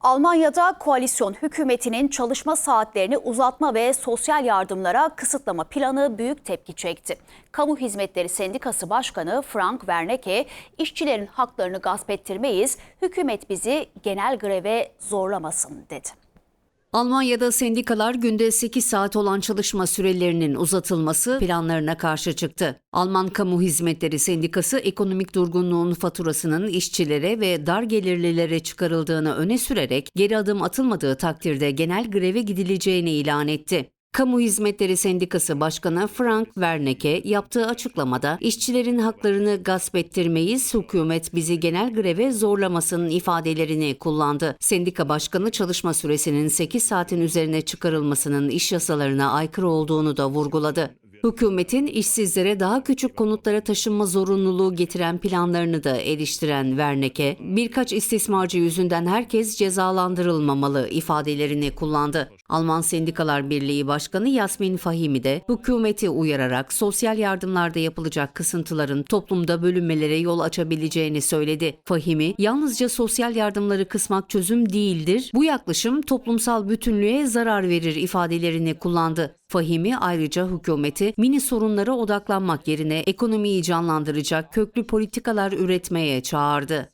Almanya'da koalisyon hükümetinin çalışma saatlerini uzatma ve sosyal yardımlara kısıtlama planı büyük tepki çekti. Kamu Hizmetleri Sendikası Başkanı Frank Wernicke, işçilerin haklarını gasp ettirmeyiz, hükümet bizi genel greve zorlamasın dedi. Almanya'da sendikalar günde 8 saat olan çalışma sürelerinin uzatılması planlarına karşı çıktı. Alman Kamu Hizmetleri Sendikası ekonomik durgunluğun faturasının işçilere ve dar gelirlilere çıkarıldığını öne sürerek geri adım atılmadığı takdirde genel greve gidileceğini ilan etti. Kamu Hizmetleri Sendikası Başkanı Frank Wernicke yaptığı açıklamada işçilerin haklarını gasp ettirmeyiz, hükümet bizi genel greve zorlamasın ifadelerini kullandı. Sendika Başkanı çalışma süresinin 8 saatin üzerine çıkarılmasının iş yasalarına aykırı olduğunu da vurguladı. Hükümetin işsizlere daha küçük konutlara taşınma zorunluluğu getiren planlarını da eleştiren Wernicke, birkaç istismarcı yüzünden herkes cezalandırılmamalı ifadelerini kullandı. Alman Sendikalar Birliği Başkanı Yasmin Fahimi de hükümeti uyararak sosyal yardımlarda yapılacak kısıntıların toplumda bölünmelere yol açabileceğini söyledi. Fahimi, yalnızca sosyal yardımları kısmak çözüm değildir, bu yaklaşım toplumsal bütünlüğe zarar verir ifadelerini kullandı. Fahimi ayrıca hükümeti mini sorunlara odaklanmak yerine ekonomiyi canlandıracak köklü politikalar üretmeye çağırdı.